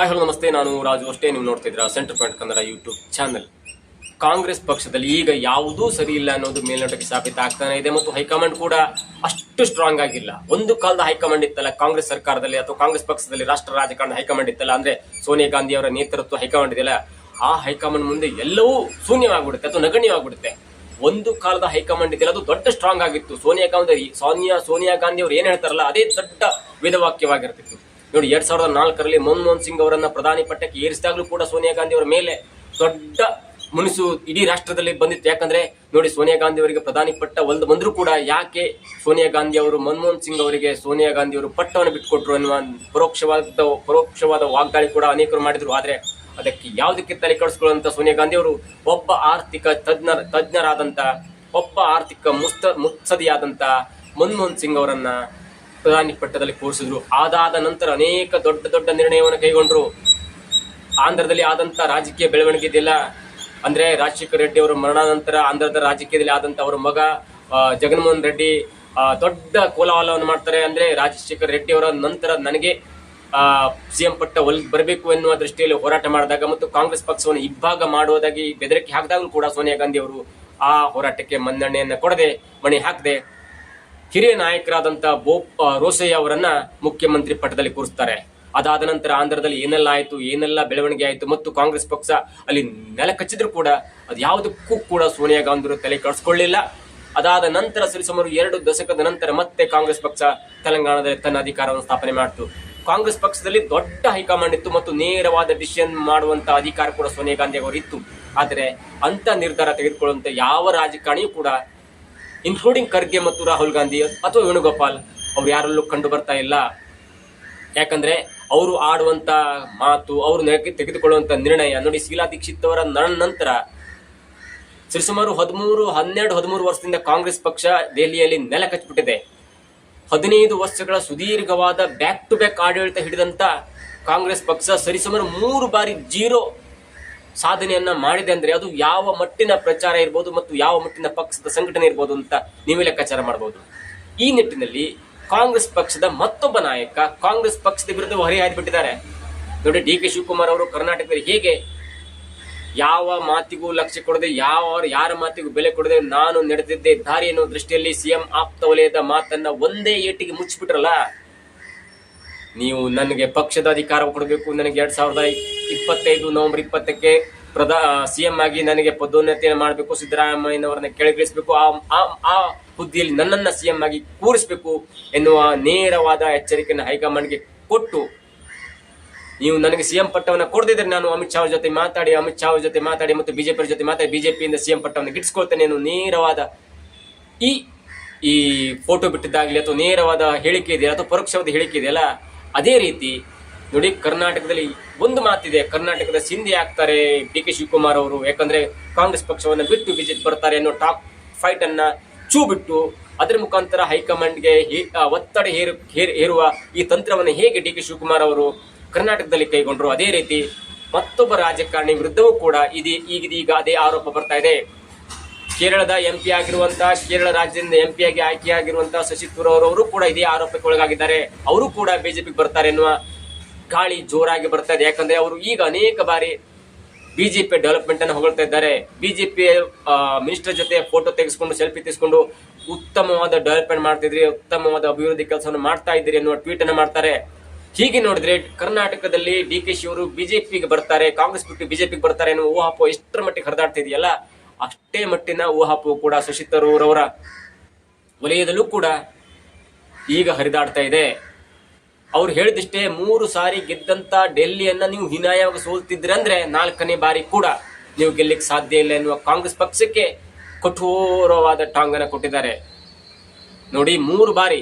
Hi hello ನಮಸ್ತೆ. ನಾನು ರಾಜು. ಅಷ್ಟೇ ನೀವು ನೋಡ್ತಿದ್ದೀರಾ centre point Kannada YouTube channel Congress ಪಕ್ಷದಲ್ಲಿ ಈಗ ಯಾವುದೂ ಸರಿ ಇಲ್ಲ ಅನ್ನೋದು ಮೇಲ್ನೋಟಕ್ಕೆ ಸಾಬೀತ ಆಗ್ತಾನೆ ಇದೆ ಮತ್ತು ಹೈಕಮಾಂಡ್ ಕೂಡ ಅಷ್ಟು ಸ್ಟ್ರಾಂಗ್ ಆಗಿಲ್ಲ. ಒಂದು ಕಾಲದ ಹೈಕಮಾಂಡ್ ಇತ್ತಲ್ಲ, ಕಾಂಗ್ರೆಸ್ ಸರ್ಕಾರದಲ್ಲಿ ಅಥವಾ ಕಾಂಗ್ರೆಸ್ ಪಕ್ಷದಲ್ಲಿ ರಾಷ್ಟ್ರ ರಾಜಕಾರಣ ಹೈಕಮಾಂಡ್ ಇತ್ತಲ್ಲ, ಅಂದ್ರೆ ಸೋನಿಯಾ ಗಾಂಧಿ ಅವರ ನೇತೃತ್ವ ಹೈಕಮಾಂಡ್ ಇದೆಯಲ್ಲ, ಆ ಹೈಕಮಾಂಡ್ ಮುಂದೆ ಎಲ್ಲವೂ ಶೂನ್ಯವಾಗ್ಬಿಡುತ್ತೆ ಅಥವಾ ನಗಣ್ಯವಾಗ್ಬಿಡುತ್ತೆ. ಒಂದು ಕಾಲದ ಹೈಕಮಾಂಡ್ ಇದೆಯಲ್ಲ, ಅದು ದೊಡ್ಡ ಸ್ಟ್ರಾಂಗ್ ಆಗಿತ್ತು. ಸೋನಿಯಾ ಗಾಂಧಿ, ಸೋನಿಯಾ ಸೋನಿಯಾ ಗಾಂಧಿ ಅವರು ಏನ್ ಹೇಳ್ತಾರಲ್ಲ, ಅದೇ ದೊಡ್ಡ ವೇದವಾಕ್ಯವಾಗಿರ್ತಿತ್ತು. ನೋಡಿ, ಎರಡ್ ಸಾವಿರದ ನಾಲ್ಕರಲ್ಲಿ ಮನಮೋಹನ್ ಸಿಂಗ್ ಅವರನ್ನ ಪ್ರಧಾನಿ ಪಟ್ಟಕ್ಕೆ ಏರಿಸಿದಾಗಲೂ ಕೂಡ ಸೋನಿಯಾ ಗಾಂಧಿ ಅವರ ಮೇಲೆ ದೊಡ್ಡ ಮುನಿಸು ಇಡೀ ರಾಷ್ಟ್ರದಲ್ಲಿ ಬಂದಿತ್ತು. ಯಾಕಂದ್ರೆ, ನೋಡಿ, ಸೋನಿಯಾ ಗಾಂಧಿ ಅವರಿಗೆ ಪ್ರಧಾನಿ ಪಟ್ಟ ಒಲ್ದು ಬಂದರೂ ಕೂಡ ಯಾಕೆ ಸೋನಿಯಾ ಗಾಂಧಿ ಅವರು, ಮನಮೋಹನ್ ಸಿಂಗ್ ಅವರಿಗೆ ಸೋನಿಯಾ ಗಾಂಧಿ ಅವರು ಪಟ್ಟವನ್ನು ಬಿಟ್ಟುಕೊಟ್ರು ಅನ್ನುವ ಪರೋಕ್ಷವಾದ ಪರೋಕ್ಷವಾದ ವಾಗ್ದಾಳಿ ಕೂಡ ಅನೇಕರು ಮಾಡಿದ್ರು. ಆದ್ರೆ, ಅದಕ್ಕೆ ಯಾವುದಕ್ಕೆ ತಲೆ ಕಡಿಸ್ಕೊಳ್ಳುವಂತ ಸೋನಿಯಾ ಗಾಂಧಿ ಅವರು ಒಬ್ಬ ಆರ್ಥಿಕ ತಜ್ಞರ, ತಜ್ಞರಾದಂತ, ಒಬ್ಬ ಆರ್ಥಿಕ ಮುಸ್ತ, ಮುತ್ಸದಿಯಾದಂತ ಮನಮೋಹನ್ ಸಿಂಗ್ ಅವರನ್ನ ಪ್ರಧಾನಿ ಪಟ್ಟದಲ್ಲಿ ಕೂರಿಸಿದ್ರು. ಅದಾದ ನಂತರ ಅನೇಕ ದೊಡ್ಡ ದೊಡ್ಡ ನಿರ್ಣಯವನ್ನು ಕೈಗೊಂಡ್ರು. ಆಂಧ್ರದಲ್ಲಿ ಆದಂತ ರಾಜಕೀಯ ಬೆಳವಣಿಗೆ ಇದೆಯಲ್ಲ ಅಂದ್ರೆ ರಾಜಶೇಖರ ರೆಡ್ಡಿ ಅವರ ಮರಣಾನಂತರ ಆಂಧ್ರದ ರಾಜಕೀಯದಲ್ಲಿ ಆದಂತ ಅವರ ಮಗ ಜಗನ್ಮೋಹನ್ ರೆಡ್ಡಿ ದೊಡ್ಡ ಕೋಲಾಹಲವನ್ನು ಮಾಡ್ತಾರೆ. ಅಂದ್ರೆ ರಾಜಶೇಖರ ರೆಡ್ಡಿ ಅವರ ನಂತರ ನನಗೆ ಸಿಎಂ ಪಟ್ಟ ಒಲ್ ಬರಬೇಕು ಎನ್ನುವ ದೃಷ್ಟಿಯಲ್ಲಿ ಹೋರಾಟ ಮಾಡಿದಾಗ ಮತ್ತು ಕಾಂಗ್ರೆಸ್ ಪಕ್ಷವನ್ನು ಇಬ್ಬಾಗ ಮಾಡುವುದಾಗಿ ಬೆದರಿಕೆ ಹಾಕಿದಾಗಲೂ ಕೂಡ ಸೋನಿಯಾ ಗಾಂಧಿ ಅವರು ಆ ಹೋರಾಟಕ್ಕೆ ಮನ್ನಣೆಯನ್ನು ಕೊಡದೆ ಮಣಿ ಹಾಕದೆ ಹಿರಿಯ ನಾಯಕರಾದಂತ ಬೋ ರೋಸಯ್ಯ ಅವರನ್ನ ಮುಖ್ಯಮಂತ್ರಿ ಪಟ್ಟದಲ್ಲಿ ಕೂರಿಸ್ತಾರೆ. ಅದಾದ ನಂತರ ಆಂಧ್ರದಲ್ಲಿ ಏನೆಲ್ಲ ಆಯಿತು, ಏನೆಲ್ಲ ಬೆಳವಣಿಗೆ ಆಯಿತು ಮತ್ತು ಕಾಂಗ್ರೆಸ್ ಪಕ್ಷ ಅಲ್ಲಿ ನೆಲ ಕಚ್ಚಿದ್ರು ಕೂಡ ಅದು ಯಾವುದಕ್ಕೂ ಕೂಡ ಸೋನಿಯಾ ಗಾಂಧಿ ತಲೆ ಕೆಡಿಸ್ಕೊಳ್ಳಿಲ್ಲ. ಅದಾದ ನಂತರ ಸರಿಸುಮಾರು ಎರಡು ದಶಕದ ನಂತರ ಮತ್ತೆ ಕಾಂಗ್ರೆಸ್ ಪಕ್ಷ ತೆಲಂಗಾಣದಲ್ಲಿ ತನ್ನ ಅಧಿಕಾರವನ್ನು ಸ್ಥಾಪನೆ ಮಾಡಿತು. ಕಾಂಗ್ರೆಸ್ ಪಕ್ಷದಲ್ಲಿ ದೊಡ್ಡ ಹೈಕಮಾಂಡ್ ಇತ್ತು ಮತ್ತು ನೇರವಾದ ಡಿಸಿಷನ್ ಮಾಡುವಂತ ಅಧಿಕಾರ ಕೂಡ ಸೋನಿಯಾ ಗಾಂಧಿ ಅವರು ಇತ್ತು ಆದರೆ ಅಂತ ನಿರ್ಧಾರ ತೆಗೆದುಕೊಳ್ಳುವಂತ ಯಾವ ರಾಜಕಾರಣಿಯೂ ಕೂಡ ಇನ್ಕ್ಲೂಡಿಂಗ್ ಖರ್ಗೆ ಮತ್ತು ರಾಹುಲ್ ಗಾಂಧಿ ಅಥವಾ ವೇಣುಗೋಪಾಲ್, ಅವ್ರು ಯಾರಲ್ಲೂ ಕಂಡು ಬರ್ತಾ ಇಲ್ಲ. ಯಾಕಂದ್ರೆ ಅವರು ಆಡುವಂತ ಮಾತು, ಅವರು ತೆಗೆದುಕೊಳ್ಳುವಂತ ನಿರ್ಣಯ, ನೋಡಿ ಶೀಲಾ ದೀಕ್ಷಿತ್ ಅವರ ನಂತರ ಸರಿಸುಮಾರು ಹದಿಮೂರು, ಹನ್ನೆರಡು, ಹದಿಮೂರು ವರ್ಷದಿಂದ ಕಾಂಗ್ರೆಸ್ ಪಕ್ಷ ದೆಹಲಿಯಲ್ಲಿ ನೆಲ ಕಚ್ಚಿಬಿಟ್ಟಿದೆ. ಹದಿನೈದು ವರ್ಷಗಳ ಸುದೀರ್ಘವಾದ ಬ್ಯಾಕ್ ಟು ಬ್ಯಾಕ್ ಆಡಳಿತ ಹಿಡಿದಂತ ಕಾಂಗ್ರೆಸ್ ಪಕ್ಷ ಸರಿಸುಮಾರು ಮೂರು ಬಾರಿ ಜೀರೋ ಸಾಧನೆಯನ್ನ ಮಾಡಿದೆ ಅಂದ್ರೆ ಅದು ಯಾವ ಮಟ್ಟಿನ ಪ್ರಚಾರ ಇರ್ಬೋದು ಮತ್ತು ಯಾವ ಮಟ್ಟಿನ ಪಕ್ಷದ ಸಂಘಟನೆ ಇರ್ಬೋದು ಅಂತ ನೀವೇ ಲೆಕ್ಕಾಚಾರ ಮಾಡಬಹುದು ಈ ನಿಟ್ಟಿನಲ್ಲಿ ಕಾಂಗ್ರೆಸ್ ಪಕ್ಷದ ಮತ್ತೊಬ್ಬ ನಾಯಕ ಕಾಂಗ್ರೆಸ್ ಪಕ್ಷದ ವಿರುದ್ಧ ಹೊರೆಹಾಯ್ದುಬಿಟ್ಟಿದ್ದಾರೆ ನೋಡಿ, ಡಿ ಕೆ ಶಿವಕುಮಾರ್ ಅವರು ಕರ್ನಾಟಕದಲ್ಲಿ ಹೇಗೆ ಯಾವ ಮಾತಿಗೂ ಲಕ್ಷ್ಯ ಕೊಡದೆ, ಯಾವ ಯಾರ ಮಾತಿಗೂ ಬೆಲೆ ಕೊಡದೆ ನಾನು ನಡೆದಿದ್ದೆ ದಾರಿ ಅನ್ನೋ ದೃಷ್ಟಿಯಲ್ಲಿ ಸಿಎಂ ಆಪ್ತ ವಲಯದ ಮಾತನ್ನ ಒಂದೇ ಏಟಿಗೆ ಮುಚ್ಚಿಬಿಟ್ರಲ್ಲ? ನೀವು ನನಗೆ ಪಕ್ಷದ ಅಧಿಕಾರ ಕೊಡಬೇಕು, ನನಗೆ ಎರಡ್ ಸಾವಿರದ ಇಪ್ಪತ್ತೈದು ನವೆಂಬರ್ ಇಪ್ಪತ್ತಕ್ಕೆ ಪ್ರಧಾ ಸಿಎಂ ಆಗಿ ನನಗೆ ಪದೋನ್ನತಿಯನ್ನು ಮಾಡಬೇಕು, ಸಿದ್ದರಾಮಯ್ಯನವರನ್ನ ಕೆಳಗಿಳಿಸಬೇಕು, ಆ, ಆ- ಹುದ್ದೆಯಲ್ಲಿ ನನ್ನನ್ನ ಸಿಎಂ ಆಗಿ ಕೂರಿಸಬೇಕು ಎನ್ನುವ ನೇರವಾದ ಎಚ್ಚರಿಕೆಯನ್ನು ಹೈಕಮಾಂಡ್ಗೆ ಕೊಟ್ಟು ನೀವು ನನಗೆ ಸಿಎಂ ಪಟ್ಟವನ್ನ ಕೊಡದಿದ್ರೆ ನಾನು ಅಮಿತ್ ಶಾ ಜೊತೆ ಮಾತಾಡಿ, ಅಮಿತ್ ಶಾ ಜೊತೆ ಮಾತಾಡಿ ಮತ್ತು ಬಿಜೆಪಿ ಜೊತೆ ಮಾತಾಡಿ ಬಿಜೆಪಿಯಿಂದ ಸಿಎಂ ಪಟ್ಟವನ್ನು ಗಿಟ್ಸ್ಕೊಳ್ತೇನೆ ಅನ್ನೋ ನೇರವಾದ ಈ ಈ ಫೋಟೋ ಬಿಟ್ಟಿದ್ದಾಗಲಿ ಅಥವಾ ನೇರವಾದ ಹೇಳಿಕೆ ಇದೆ ಅಥವಾ ಪರೋಕ್ಷವಾದ ಹೇಳಿಕೆ ಇದೆಯಲ್ಲ ಅದೇ ರೀತಿ ನೋಡಿ ಕರ್ನಾಟಕದಲ್ಲಿ ಒಂದು ಮಾತಿದೆ, ಕರ್ನಾಟಕದ ಸಿಂಧಿ ಆಗ್ತಾರೆ ಡಿ ಕೆ ಶಿವಕುಮಾರ್ ಅವರು. ಯಾಕಂದ್ರೆ ಕಾಂಗ್ರೆಸ್ ಪಕ್ಷವನ್ನು ಬಿಟ್ಟು ಬಿಜೆಪಿ ಬರ್ತಾರೆ ಅನ್ನೋ ಟಾಪ್ ಫೈಟ್ ಅನ್ನ ಚೂ ಬಿಟ್ಟು ಅದರ ಮುಖಾಂತರ ಹೈಕಮಾಂಡ್ಗೆ ಒತ್ತಡ ಹೇರ್- ಹೇರುವ ಈ ತಂತ್ರವನ್ನು ಹೇಗೆ ಡಿ ಕೆ ಶಿವಕುಮಾರ್ ಅವರು ಕರ್ನಾಟಕದಲ್ಲಿ ಕೈಗೊಂಡರು. ಅದೇ ರೀತಿ ಮತ್ತೊಬ್ಬ ರಾಜಕಾರಣಿ ವಿರುದ್ಧವೂ ಕೂಡ ಇದೇ, ಈಗಿದೀಗ ಅದೇ ಆರೋಪ ಬರ್ತಾ ಇದೆ. ಕೇರಳದ ಎಂಪಿ ಆಗಿರುವಂತಹ ಕೇರಳ ರಾಜ್ಯದಿಂದ ಎಂಪಿ ಆಗಿ ಆಯ್ಕೆಯಾಗಿರುವಂತಹ ಶಶಿ ತರೂರ್ ಅವರು ಕೂಡ ಇದೇ ಆರೋಪಕ್ಕೆ ಒಳಗಾಗಿದ್ದಾರೆ. ಅವರು ಕೂಡ ಬಿಜೆಪಿಗೆ ಬರ್ತಾರೆ ಎನ್ನುವ ಗಾಳಿ ಜೋರಾಗಿ ಬರ್ತಾ ಇದೆ. ಯಾಕಂದ್ರೆ ಅವರು ಈಗ ಅನೇಕ ಬಾರಿ ಬಿಜೆಪಿ ಡೆವಲಪ್ಮೆಂಟ್ ಅನ್ನು ಹೊಗಳ್ತಾ ಇದ್ದಾರೆ. ಬಿಜೆಪಿ ಮಿನಿಸ್ಟರ್ ಜೊತೆ ಫೋಟೋ ತೆಗೆಸ್ಕೊಂಡು ಸೆಲ್ಫಿ ತೆಗೆಸ್ಕೊಂಡು ಉತ್ತಮವಾದ ಡೆವಲಪ್ಮೆಂಟ್ ಮಾಡ್ತಿದ್ರಿ, ಉತ್ತಮವಾದ ಅಭಿವೃದ್ಧಿ ಕೆಲಸವನ್ನು ಮಾಡ್ತಾ ಇದ್ದೀರಿ ಅನ್ನುವ ಟ್ವೀಟ್ ಅನ್ನು ಮಾಡ್ತಾರೆ. ಹೀಗೆ ನೋಡಿದ್ರೆ ಕರ್ನಾಟಕದಲ್ಲಿ ಡಿ ಕೆ ಶಿ ಅವರು ಬಿಜೆಪಿಗೆ ಬರ್ತಾರೆ, ಕಾಂಗ್ರೆಸ್ ಬಿಟ್ಟು ಬಿಜೆಪಿಗೆ ಬರ್ತಾರೆ ಅನ್ನೋ ಊಹಾಪೋ ಎಷ್ಟರ ಮಟ್ಟಿಗೆ ಹರಿದಾಡ್ತಿದೆಯಲ್ಲ ಅಷ್ಟೇ ಮಟ್ಟಿನ ಊಹಾಪು ಕೂಡ ಸುಶಿತರೂರವರ ವಲಯದಲ್ಲೂ ಕೂಡ ಈಗ ಹರಿದಾಡ್ತಾ ಇದೆ. ಅವ್ರು ಹೇಳಿದಷ್ಟೇ ಮೂರು ಸಾರಿ ಗೆದ್ದಂತ ಡೆಲ್ಲಿಯನ್ನ ನೀವು ಹೀನಾಯವಾಗಿ ಸೋಲ್ತಿದ್ರೆ ಅಂದ್ರೆ ನಾಲ್ಕನೇ ಬಾರಿ ಕೂಡ ನೀವು ಗೆಲ್ಲಕ್ಕೆ ಸಾಧ್ಯ ಇಲ್ಲ ಎನ್ನುವ ಕಾಂಗ್ರೆಸ್ ಪಕ್ಷಕ್ಕೆ ಕಠೋರವಾದ ಟಾಂಗನ ಕೊಟ್ಟಿದ್ದಾರೆ. ನೋಡಿ, ಮೂರು ಬಾರಿ.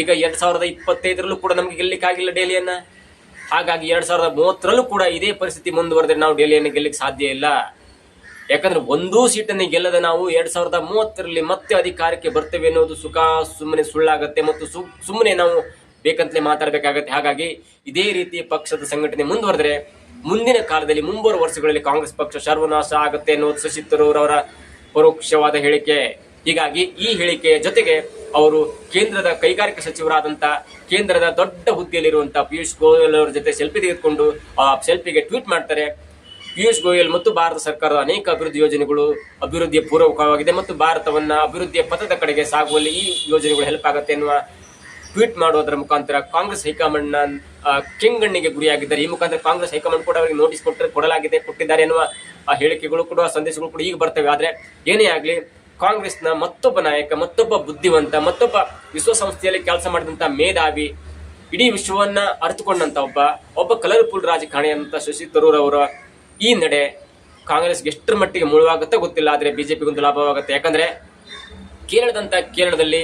ಈಗ ಎರಡ್ ಸಾವಿರದ ಇಪ್ಪತ್ತೈದರಲ್ಲೂ ಕೂಡ ನಮ್ಗೆ ಗೆಲ್ಲಿಕ್ಕಾಗಿಲ್ಲ ಡೆಲ್ಲಿಯನ್ನ. ಹಾಗಾಗಿ ಎರಡ್ ಸಾವಿರದ ಮೂವತ್ತರಲ್ಲೂ ಕೂಡ ಇದೇ ಪರಿಸ್ಥಿತಿ ಮುಂದುವರೆದ್ರೆ ನಾವು ಡೆಲ್ಲಿಯನ್ನು ಗೆಲ್ಲಕ್ಕೆ ಸಾಧ್ಯ ಇಲ್ಲ. ಯಾಕಂದ್ರೆ ಒಂದೂ ಸೀಟನ್ನು ಗೆಲ್ಲದ ನಾವು ಎರಡ್ ಸಾವಿರದ ಮೂವತ್ತರಲ್ಲಿ ಮತ್ತೆ ಅಧಿಕಾರಕ್ಕೆ ಬರ್ತೇವೆ ಅನ್ನೋದು ಸುಖ ಸುಮ್ಮನೆ ಸುಳ್ಳಾಗತ್ತೆ ಮತ್ತು ಸುಮ್ಮನೆ ನಾವು ಬೇಕಂತಲೇ ಮಾತಾಡಬೇಕಾಗತ್ತೆ. ಹಾಗಾಗಿ ಇದೇ ರೀತಿ ಪಕ್ಷದ ಸಂಘಟನೆ ಮುಂದುವರೆದ್ರೆ ಮುಂದಿನ ಕಾಲದಲ್ಲಿ ಮುಂಬರುವ ವರ್ಷಗಳಲ್ಲಿ ಕಾಂಗ್ರೆಸ್ ಪಕ್ಷ ಸರ್ವನಾಶ ಆಗುತ್ತೆ ಅನ್ನೋದು ಶಶಿ ತರೂರ್ ಪರೋಕ್ಷವಾದ ಹೇಳಿಕೆ. ಹೀಗಾಗಿ ಈ ಹೇಳಿಕೆಯ ಜೊತೆಗೆ ಅವರು ಕೇಂದ್ರದ ಕೈಗಾರಿಕಾ ಸಚಿವರಾದಂತ, ಕೇಂದ್ರದ ದೊಡ್ಡ ಹುದ್ದೆಯಲ್ಲಿರುವಂತಹ ಪಿಯೂಷ್ ಗೋಯಲ್ ಅವರ ಜೊತೆ ಸೆಲ್ಫಿ ತೆಗೆದುಕೊಂಡು ಆ ಸೆಲ್ಫಿಗೆ ಟ್ವೀಟ್ ಮಾಡ್ತಾರೆ. ಪಿಯೂಷ್ ಗೋಯಲ್ ಮತ್ತು ಭಾರತ ಸರ್ಕಾರದ ಅನೇಕ ಅಭಿವೃದ್ಧಿ ಯೋಜನೆಗಳು ಅಭಿವೃದ್ಧಿಯ ಪೂರ್ವಕವಾಗಿದೆ ಮತ್ತು ಭಾರತವನ್ನು ಅಭಿವೃದ್ಧಿಯ ಪಥದ ಕಡೆಗೆ ಸಾಗುವಲ್ಲಿ ಈ ಯೋಜನೆಗಳು ಹೆಲ್ಪ್ ಆಗುತ್ತೆ ಎನ್ನುವ ಟ್ವೀಟ್ ಮಾಡುವುದರ ಮುಖಾಂತರ ಕಾಂಗ್ರೆಸ್ ಹೈಕಮಾಂಡ್ನ ಕೆಂಗಣ್ಣಿಗೆ ಗುರಿಯಾಗಿದ್ದಾರೆ. ಈ ಮುಖಾಂತರ ಕಾಂಗ್ರೆಸ್ ಹೈಕಮಾಂಡ್ ಕೂಡ ಅವರಿಗೆ ನೋಟಿಸ್ ಕೊಟ್ಟರೆ ಕೊಡಲಾಗಿದೆ, ಕೊಟ್ಟಿದ್ದಾರೆ ಎನ್ನುವ ಹೇಳಿಕೆಗಳು ಕೂಡ, ಸಂದೇಶಗಳು ಕೂಡ ಈಗ ಬರ್ತವೆ. ಆದರೆ ಏನೇ ಆಗಲಿ, ಕಾಂಗ್ರೆಸ್ನ ಮತ್ತೊಬ್ಬ ನಾಯಕ, ಮತ್ತೊಬ್ಬ ಬುದ್ಧಿವಂತ, ಮತ್ತೊಬ್ಬ ವಿಶ್ವಸಂಸ್ಥೆಯಲ್ಲಿ ಕೆಲಸ ಮಾಡಿದಂಥ ಮೇಧಾವಿ ಇಡೀ ವಿಶ್ವವನ್ನ ಅರ್ಥಕೊಂಡಂತ ಒಬ್ಬ ಒಬ್ಬ ಕಲರ್ಫುಲ್ ರಾಜಕಾರಣಿ ಅಂತ ಶಶಿ ತರೂರ್ ಅವರ ಈ ನಡೆ ಕಾಂಗ್ರೆಸ್ಗೆ ಎಷ್ಟರ ಮಟ್ಟಿಗೆ ಮುಳುವಾಗುತ್ತೆ ಗೊತ್ತಿಲ್ಲ, ಆದ್ರೆ ಬಿಜೆಪಿಗೊಂದು ಲಾಭವಾಗುತ್ತೆ. ಯಾಕಂದ್ರೆ ಕೇರಳದಂತ ಕೇರಳದಲ್ಲಿ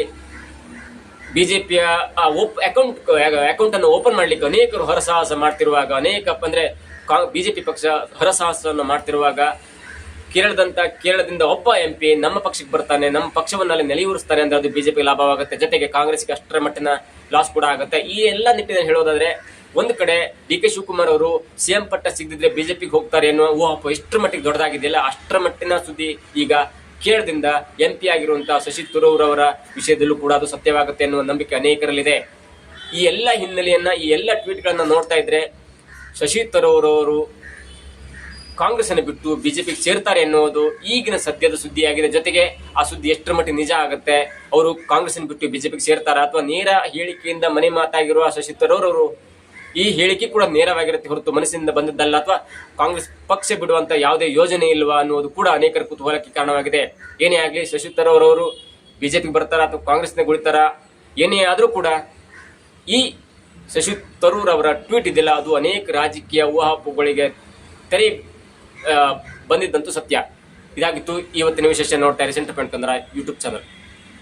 ಬಿಜೆಪಿಯ ಅಕೌಂಟ್ ಅಕೌಂಟ್ ಅನ್ನು ಓಪನ್ ಮಾಡ್ಲಿಕ್ಕೆ ಅನೇಕರು ಹೊರಸಾಹಸ ಮಾಡ್ತಿರುವಾಗ, ಅನೇಕ, ಅಂದ್ರೆ ಬಿಜೆಪಿ ಪಕ್ಷ ಹರಸಾಹಸವನ್ನು ಮಾಡ್ತಿರುವಾಗ ಕೇರಳದಂತ, ಕೇರಳದಿಂದ ಒಬ್ಬ ಎಂ ಪಿ ನಮ್ಮ ಪಕ್ಷಕ್ಕೆ ಬರ್ತಾನೆ, ನಮ್ಮ ಪಕ್ಷವನ್ನ ಅಲ್ಲಿ ನೆಲೆಯೂರಿಸ್ತಾರೆ ಅಂದ್ರೆ ಅದು ಬಿಜೆಪಿ ಲಾಭವಾಗುತ್ತೆ. ಜೊತೆಗೆ ಕಾಂಗ್ರೆಸ್ಗೆ ಅಷ್ಟರ ಮಟ್ಟಿನ ಲಾಸ್ ಕೂಡ ಆಗುತ್ತೆ. ಈ ಎಲ್ಲ ನಿಟ್ಟಿನಲ್ಲಿ ಹೇಳೋದಾದ್ರೆ ಒಂದು ಕಡೆ ಡಿ ಕೆ ಶಿವಕುಮಾರ್ ಅವರು ಸಿಎಂ ಪಟ್ಟ ಸಿಗದಿದ್ರೆ ಬಿಜೆಪಿಗೆ ಹೋಗ್ತಾರೆ ಅನ್ನೋ ಊಹಾಪೋಹ ಎಷ್ಟರ ಮಟ್ಟಿಗೆ ದೊಡ್ಡದಾಗಿದೆಯಲ್ಲ ಅಷ್ಟರ ಮಟ್ಟಿನ ಸುದ್ದಿ ಈಗ ಕೇರಳದಿಂದ ಎಂ ಪಿ ಆಗಿರುವಂತಹ ಶಶಿ ತರೂರ್ ಅವರ ವಿಷಯದಲ್ಲೂ ಕೂಡ ಅದು ಸತ್ಯವಾಗುತ್ತೆ ಅನ್ನುವ ನಂಬಿಕೆ ಅನೇಕರಲ್ಲಿದೆ. ಈ ಎಲ್ಲ ಹಿನ್ನೆಲೆಯನ್ನ, ಈ ಎಲ್ಲ ಟ್ವೀಟ್ಗಳನ್ನ ನೋಡ್ತಾ ಇದ್ರೆ ಶಶಿ ತರೂರ್ ಅವರು ಕಾಂಗ್ರೆಸ್ ಅನ್ನು ಬಿಟ್ಟು ಬಿಜೆಪಿಗೆ ಸೇರ್ತಾರೆ ಎನ್ನುವುದು ಈಗಿನ ಸದ್ಯದ ಸುದ್ದಿಯಾಗಿದೆ. ಜೊತೆಗೆ ಆ ಸುದ್ದಿ ಎಷ್ಟರ ಮಟ್ಟಿಗೆ ನಿಜ ಆಗುತ್ತೆ, ಅವರು ಕಾಂಗ್ರೆಸ್ ಅನ್ನು ಬಿಟ್ಟು ಬಿಜೆಪಿಗೆ ಸೇರ್ತಾರ ಅಥವಾ ನೇರ ಹೇಳಿಕೆಯಿಂದ ಮನೆ ಮಾತಾಗಿರುವ ಶಶಿ ತರೂರ್ ಅವರು ಈ ಹೇಳಿಕೆ ಕೂಡ ನೇರವಾಗಿರುತ್ತೆ ಹೊರತು ಮನಸ್ಸಿನಿಂದ ಬಂದದ್ದಲ್ಲ ಅಥವಾ ಕಾಂಗ್ರೆಸ್ ಪಕ್ಷ ಬಿಡುವಂತ ಯಾವುದೇ ಯೋಜನೆ ಇಲ್ವಾ ಅನ್ನುವುದು ಕೂಡ ಅನೇಕರ ಕುತೂಹಲಕ್ಕೆ ಕಾರಣವಾಗಿದೆ. ಏನೇ ಆಗಲಿ ಶಶಿ ತರೂರ್ ಬಿಜೆಪಿಗೆ ಬರ್ತಾರ ಅಥವಾ ಕಾಂಗ್ರೆಸ್ನ ಉಳಿತಾರ ಏನೇ ಆದರೂ ಕೂಡ ಈ ಶಶಿ ತರೂರ್ ಅವರ ಟ್ವೀಟ್ ಇದೆಯಲ್ಲ ಅದು ಅನೇಕ ರಾಜಕೀಯ ಊಹಾಪುಗಳಿಗೆ ತೆರೆ ಬಂದಿದ್ದಂತೂ ಸತ್ಯ. ಇದಾಗಿತ್ತು. ಇವತ್ತಿನ ವಿಶೇಷ ನೋಡ್ತಾ ಇರಿ centre point Kannada YouTube channel.